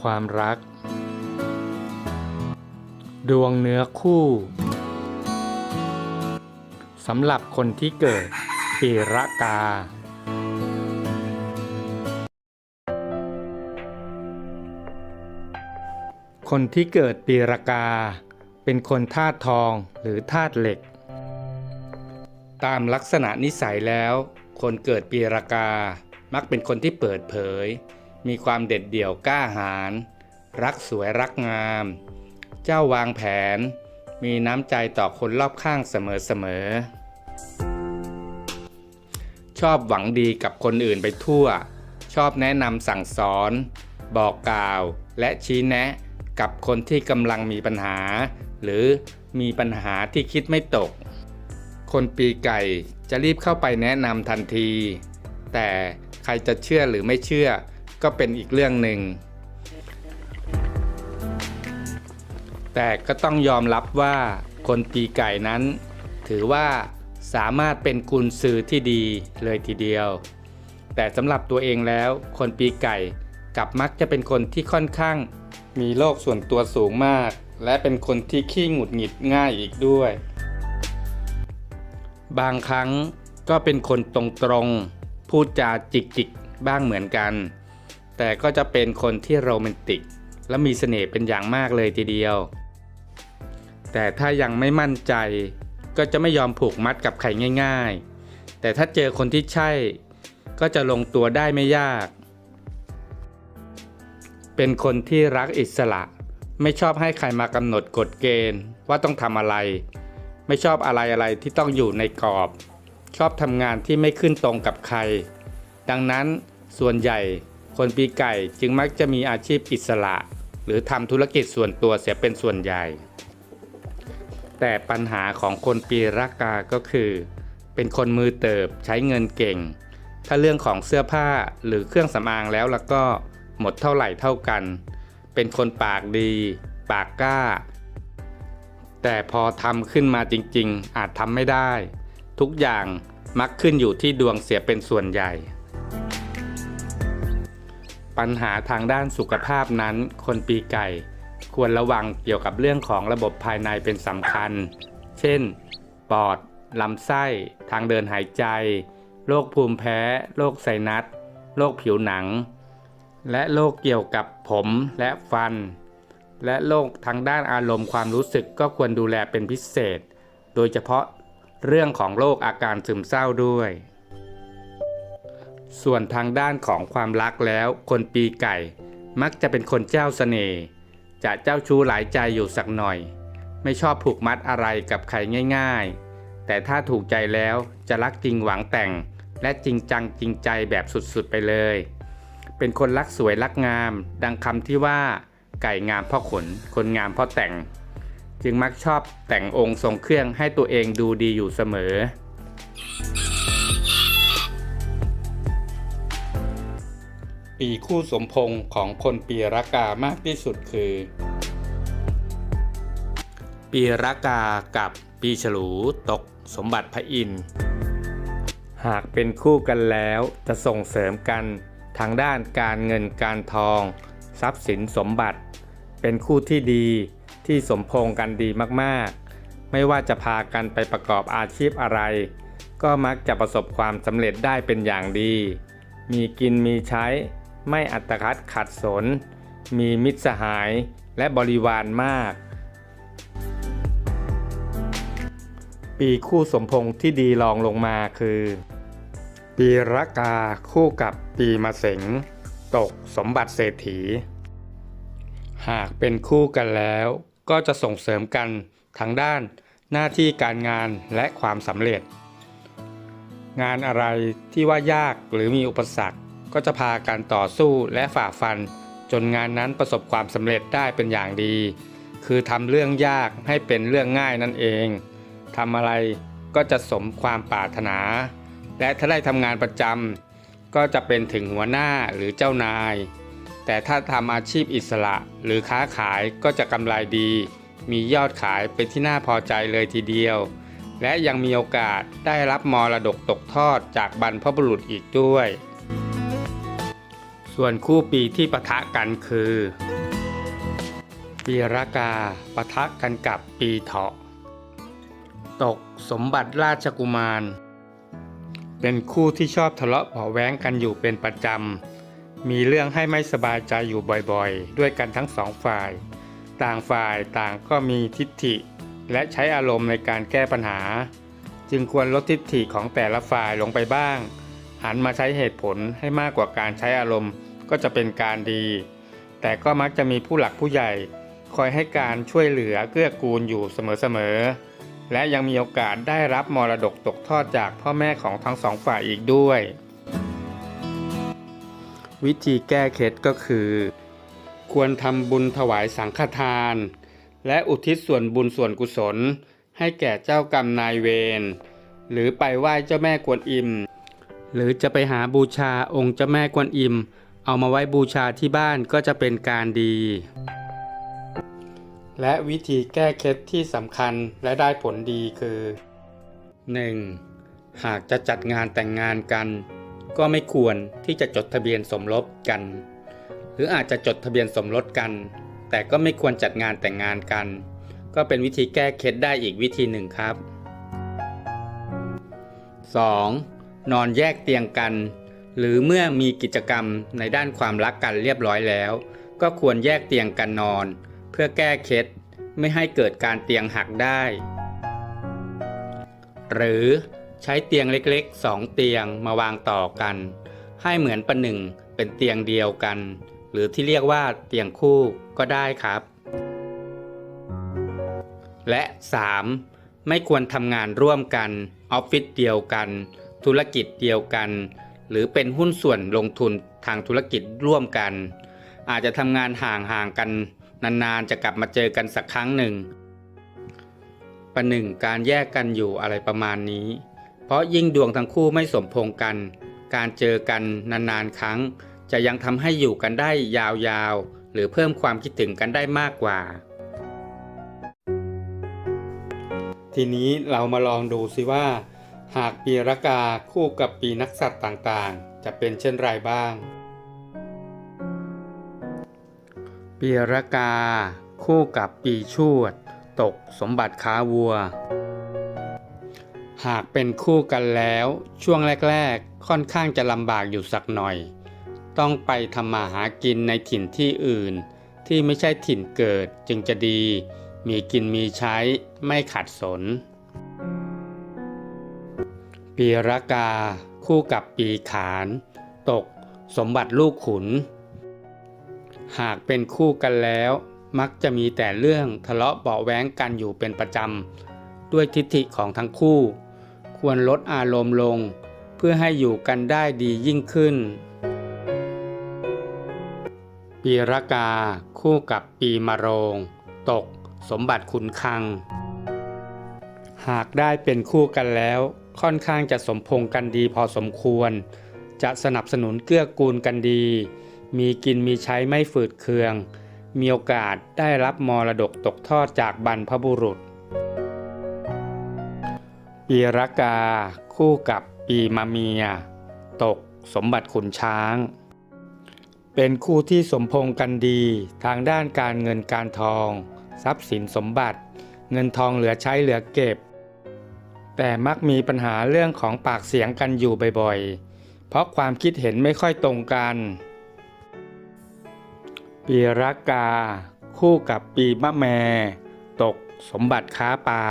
ความรัก ดวงเนื้อคู่สำหรับคนที่เกิดปีระกา คนที่เกิดปีระกา เป็นคนธาตุทองหรือธาตุเหล็ก ตามลักษณะนิสัยแล้ว คนเกิดปีระกา มักเป็นคนที่เปิดเผย มีความเด็ดเดี่ยวกล้าหาญรักสวยรักงาม เจ้าวางแผน มีน้ำใจต่อคนรอบข้างเสมอๆชอบหวังดีกับคนอื่นไปทั่ว ชอบแนะนำสั่งสอน บอกกล่าวและชี้แนะกับคนที่กำลังมีปัญหา หรือมีปัญหาที่คิดไม่ตก คนปีไก่จะรีบเข้าไปแนะนำทันที แต่ใครจะเชื่อหรือไม่เชื่อ ก็เป็นอีกเรื่องหนึ่ง แต่ก็ต้องยอมรับว่าคนปีไก่นั้น ถือว่าสามารถเป็นกุญซือที่ดีเลยทีเดียว แต่สำหรับตัวเองแล้ว คนปีไก่กลับมักจะเป็นคนที่ค่อนข้าง มีโลกส่วนตัวสูงมาก และเป็นคนที่ขี้หงุดหงิดง่ายอีกด้วย บางครั้งก็เป็นคนตรงๆพูดจาจิกจิกๆบ้างเหมือนกัน แต่ก็จะเป็นคนที่โรแมนติก และมีเสน่ห์เป็นอย่างมากเลยทีเดียว แต่ถ้ายังไม่มั่นใจก็จะไม่ยอมผูกมัดกับใครง่าย ๆ แต่ถ้าเจอคนที่ใช่ ก็จะลงตัวได้ไม่ยาก เป็นคนที่รักอิสระ ไม่ชอบให้ใครมากำหนดกฎเกณฑ์ว่าต้องทำอะไร ไม่ชอบอะไรอะไรที่ต้องอยู่ในกรอบ ชอบทำงานที่ไม่ขึ้นตรงกับใคร ดังนั้นส่วนใหญ่ คนปีไก่จึงมักจะมีอาชีพอิสระ หรือทำธุรกิจส่วนตัวเสียเป็นส่วนใหญ่ แต่ปัญหาของคนปีรักกาก็คือ เป็นคนมือเติบใช้เงินเก่ง ถ้าเรื่องของเสื้อผ้าหรือเครื่องสำอางแล้วแล้วก็หมดเท่าไหร่เท่ากัน เป็นคนปากดี ปากกล้า แต่พอทำขึ้นมาจริงๆ อาจทำไม่ได้ ทุกอย่างมักขึ้นอยู่ที่ดวงเสียเป็นส่วนใหญ่ ปัญหาทางด้านสุขภาพนั้น คนปีไก่ ควรระวังเกี่ยวกับเรื่องของระบบภายในเป็นสำคัญ เช่น ปอด ลำไส้ ทางเดินหายใจ โรคภูมิแพ้ โรคไซนัส โรคผิวหนัง และโรคเกี่ยวกับผมและฟัน และโรคทางด้านอารมณ์ความรู้สึกก็ควรดูแลเป็นพิเศษ โดยเฉพาะเรื่องของโรคอาการซึมเศร้าด้วย ส่วนทางด้านของความรักแล้ว คนปีไก่ มักจะเป็นคนเจ้าเสน่ห์จะเจ้าชู้หลายใจอยู่สักหน่อย ไม่ชอบผูกมัดอะไรกับใครง่าย ๆ แต่ถ้าถูกใจแล้วจะรักจริงหวังแต่ง และจริงจังจริงใจแบบสุดๆไปเลย เป็นคนรักสวยรักงาม ดังคำที่ว่า ไก่งามเพ่อขน คนงามเพ่อแต่ง จึงมักชอบแต่งองค์ทรงเครื่องให้ตัวเองดูดีอยู่เสมอ ปีคู่สมพงษ์ของคนปีรากามากที่สุดคือ ปีรากากับปีฉลูตกสมบัติพระอินทร์หากเป็นคู่กันแล้วจะส่งเสริมกันทางด้านการเงินการทอง ทรัพย์สินสมบัติ เป็นคู่ที่ดีที่สมพงษ์กันดีมากๆ ไม่ว่าจะพากันไปประกอบอาชีพอะไร ก็มักจะประสบความสำเร็จได้เป็นอย่างดี มีกินมีใช้ ไม่อัตคัดขัดสน มีมิตรสหายและบริวารมาก ปีคู่สมพงษ์ที่ดีรองลงมาคือ ปีระกาคู่กับปีมะเสงตกสมบัติเศรษฐี หากเป็นคู่กันแล้วก็จะส่งเสริมกันทางด้านหน้าที่การงานและความสำเร็จ งานอะไรที่ว่ายากหรือมีอุปสรรค ก็จะพากันต่อสู้และฝ่าฟัน จนงานนั้นประสบความสำเร็จได้เป็นอย่างดี คือทำเรื่องยากให้เป็นเรื่องง่ายนั่นเองทำอะไรก็จะสมความปรารถนา และถ้าได้ทำงานประจำก็จะเป็นถึงหัวหน้าหรือเจ้านาย แต่ถ้าทำอาชีพอิสระหรือค้าขายก็จะกำไรดี มียอดขายเป็นที่น่าพอใจเลยทีเดียว และยังมีโอกาสได้รับมรดกตกทอดจากบรรพบุรุษอีกด้วย ส่วนคู่ปีที่ปะทะกันคือ ปีรากาปะทะกันกับปีเถาะ ตกสมบัติราชกุมาร เป็นคู่ที่ชอบทะเลาะเบาแว้งกันอยู่เป็นประจำ มีเรื่องให้ไม่สบายใจอยู่บ่อยๆ ด้วยกันทั้งสองฝ่าย ต่างฝ่ายต่างก็มีทิฏฐิ และใช้อารมณ์ในการแก้ปัญหา จึงควรลดทิฏฐิของแต่ละฝ่ายลงไปบ้าง หันมาใช้เหตุผลให้มากกว่าการใช้อารมณ์ก็จะเป็นการดี แต่ก็มักจะมีผู้หลักผู้ใหญ่ คอยให้การช่วยเหลือเกื้อกูลอยู่เสมอๆ และยังมีโอกาสได้รับมรดกตกทอดจากพ่อแม่ของทั้งสองฝ่ายอีกด้วย วิธีแก้เคล็ดก็คือ ควรทำบุญถวายสังฆทาน และอุทิศส่วนบุญส่วนกุศล ให้แก่เจ้ากรรมนายเวรหรือไปไหว้เจ้าแม่กวนอิม หรือจะไปหาบูชาองค์เจ้าแม่กวนอิม เอามาไว้บูชาที่บ้านก็จะเป็นการดี และวิธีแก้เคล็ดที่สำคัญและได้ผลดีคือ 1. หากจะจัดงานแต่งงานกัน ก็ไม่ควรที่จะจดทะเบียนสมรสกัน หรืออาจจะจดทะเบียนสมรสกัน แต่ก็ไม่ควรจัดงานแต่งงานกัน ก็เป็นวิธีแก้เคล็ดได้อีกวิธีหนึ่งครับ 2. นอนแยกเตียงกัน หรือเมื่อมีกิจกรรมในด้านความรักกันเรียบร้อยแล้ว ก็ควรแยกเตียงกันนอน เพื่อแก้เคล็ดไม่ให้เกิดการเตียงหักได้ หรือใช้เตียงเล็กๆ2เตียงมาวางต่อกัน ให้เหมือนประหนึ่งเป็นเตียงเดียวกัน หรือที่เรียกว่าเตียงคู่ก็ได้ครับ และ 3. ไม่ควรทำงานร่วมกันออฟฟิศเดียวกัน ธุรกิจเดียวกัน หรือเป็นหุ้นส่วนลงทุนทางธุรกิจร่วมกัน อาจจะทำงานห่างๆกันนานๆ จะกลับมาเจอกันสักครั้งหนึ่ง ประหนึ่งการแยกกันอยู่อะไรประมาณนี้ เพราะยิ่งดวงทั้งคู่ไม่สมพงกัน การเจอกันนานๆ ครั้ง จะยังทำให้อยู่กันได้ยาวๆ หรือเพิ่มความคิดถึงกันได้มากกว่า ทีนี้เรามาลองดูสิว่า หากปีรากาคู่กับปีนักสัตว์ต่างๆ จะเป็นเช่นไรบ้าง ปีรากา คู่กับปีชวด ตกสมบัติค้าวัว หากเป็นคู่กันแล้ว ช่วงแรก ๆ ค่อนข้างจะลำบากอยู่สักหน่อย ต้องไปทำมาหากินในถิ่นที่อื่น ที่ไม่ใช่ถิ่นเกิดจึงจะดี มีกินมีใช้ไม่ขัดสน ปีรากา คู่กับปีขาน ตก สมบัติลูกขุน หากเป็นคู่กันแล้ว มักจะมีแต่เรื่องทะเลาะเบาแว้งกันอยู่เป็นประจำ ด้วยทิฏฐิของทั้งคู่ ควรลดอารมณ์ลง เพื่อให้อยู่กันได้ดียิ่งขึ้น ปีรากา คู่กับปีมะโรง ตก สมบัติขุนคัง หากได้เป็นคู่กันแล้ว ค่อนข้างจะสมพงกันดีพอสมควร จะสนับสนุนเกื้อกูลกันดี มีกินมีใช้ไม่ฝืดเคือง มีโอกาสได้รับมรดกตกทอดจากบรรพบุรุษ ปีรากา คู่กับปีมะเมีย ตกสมบัติขุนช้าง เป็นคู่ที่สมพงกันดีทางด้านการเงินการทอง ทรัพย์สินสมบัติ เงินทองเหลือใช้เหลือเก็บ แต่มักมีปัญหาเรื่องของปากเสียงกันอยู่บ่อยๆ เพราะความคิดเห็นไม่ค่อยตรงกัน ปีรากา คู่กับปีมะแม ตกสมบัติค้าปลา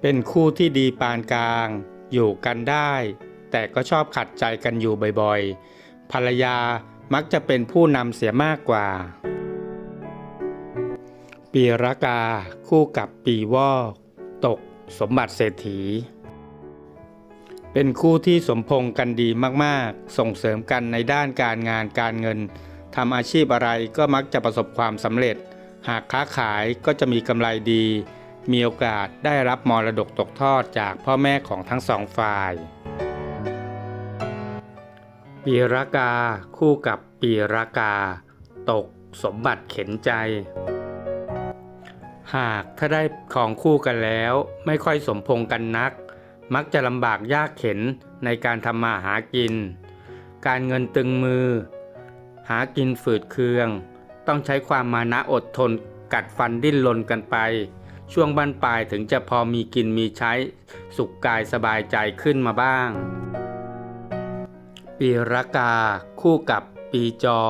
เป็นคู่ที่ดีปานกลาง อยู่กันได้ แต่ก็ชอบขัดใจกันอยู่บ่อยๆ ภรรยามักจะเป็นผู้นำเสียมากกว่า ปีรากา คู่กับปีวอกตก สมบัติเศรษฐี เป็นคู่ที่สมพงกันดีมากๆ ส่งเสริมกันในด้านการงานการเงินทำอาชีพอะไรก็มักจะประสบความสำเร็จ หากค้าขายก็จะมีกำไรดี มีโอกาสได้รับมรดกตกทอดจากพ่อแม่ของทั้งสองฝ่าย ปีรากาคู่กับปีรากา ตกสมบัติเข็นใจ หากถ้าได้ของคู่กันแล้วไม่ค่อยสมพงกันนัก มักจะลำบากยากเข็นในการทำมาหากิน การเงินตึงมือ หากินฝืดเคือง ต้องใช้ความมานะอดทนกัดฟันดิ้นรนกันไป ช่วงบั้นปลายถึงจะพอมีกินมีใช้ สุขกายสบายใจขึ้นมาบ้าง ปีรากา คู่กับปีจอ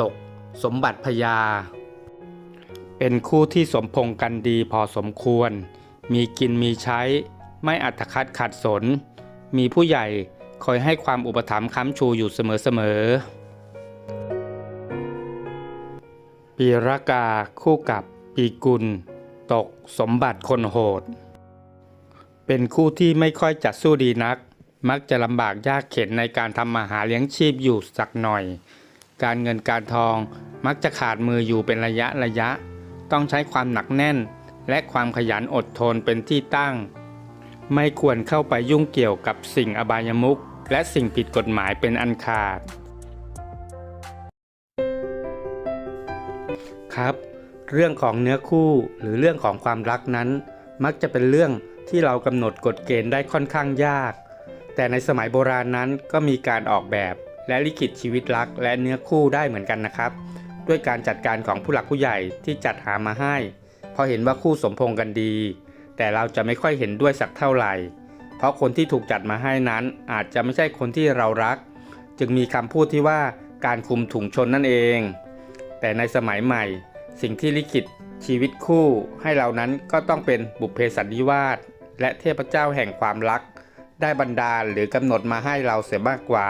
ตก สมบัติพญา เป็นคู่ที่สมพงษ์กันดีพอสมควร มีกินมีใช้ ไม่อัตคัดขัดสน มีผู้ใหญ่คอยให้ความอุปถัมภ์ค้ำชูอยู่เสมอๆปีรากาคู่กับปีกุล ตกสมบัติคนโหด เป็นคู่ที่ไม่ค่อยจะสู้ดีนัก มักจะลำบากยากเข็นในการทำมาหาเลี้ยงชีพอยู่สักหน่อย การเงินการทองมักจะขาดมืออยู่เป็นระยะระยะ ต้องใช้ความหนักแน่น และความขยันอดทนเป็นที่ตั้ง ไม่ควรเข้าไปยุ่งเกี่ยวกับสิ่งอบายมุขและสิ่งผิดกฎหมายเป็นอันขาด ครับ เรื่องของเนื้อคู่หรือเรื่องของความรักนั้น มักจะเป็นเรื่องที่เรากำหนดกฎเกณฑ์ได้ค่อนข้างยาก แต่ในสมัยโบราณนั้นก็มีการออกแบบและลิขิตชีวิตรักและเนื้อคู่ได้เหมือนกันนะครับ ด้วยการจัดการของผู้หลักผู้ใหญ่ที่จัดหามาให้ เพราะเห็นว่าคู่สมพงกันดี แต่เราจะไม่ค่อยเห็นด้วยสักเท่าไหร่ เพราะคนที่ถูกจัดมาให้นั้นอาจจะไม่ใช่คนที่เรารัก จึงมีคำพูดที่ว่าการคุมถุงชนนั่นเอง แต่ในสมัยใหม่ สิ่งที่ลิขิตชีวิตคู่ให้เรานั้นก็ต้องเป็นบุพเพสันนิวาสและเทพเจ้าแห่งความรัก ได้บันดาลหรือกำหนดมาให้เราเสียมากกว่า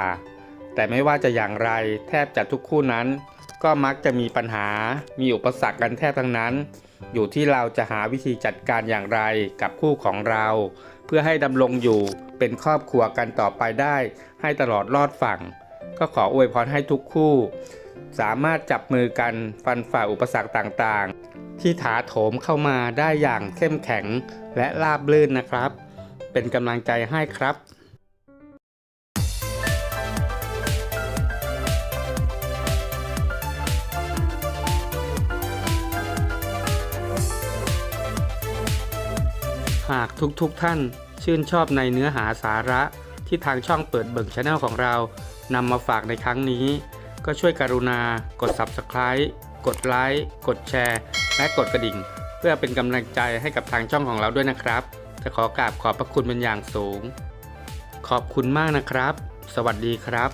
แต่ไม่ว่าจะอย่างไรแทบจะทุกคู่นั้น ก็มักจะมีปัญหา มีอุปสรรคกันแทบทั้งนั้น อยู่ที่เราจะหาวิธีจัดการอย่างไรกับคู่ของเรา เพื่อให้ดำรงอยู่เป็นครอบครัวกันต่อไปได้ ให้ตลอดรอดฝั่ง ก็ขออวยพรให้ทุกคู่ สามารถจับมือกันฟันฝ่าอุปสรรคต่างๆ ที่ถาโถมเข้ามาได้อย่างเข้มแข็งและราบรื่นนะครับ เป็นกำลังใจให้ครับ หากทุกๆทท่านชื่นชอบในเนื้อหาสาระที่ทางช่องเปิดเบิ่งช anel ของเรานำมาฝากในครั้งนี้ ก็ช่วยกรุณากด Subscribe กดไลค์กดแชร์ และกดกระดิ่ง เพื่อเป็นกำลังใจให้กับทางช่องของเราด้วยนะครับ จะขอกราบขอบพระคุณเป็นอย่างสูง ขอบคุณมากนะครับ สวัสดีครับ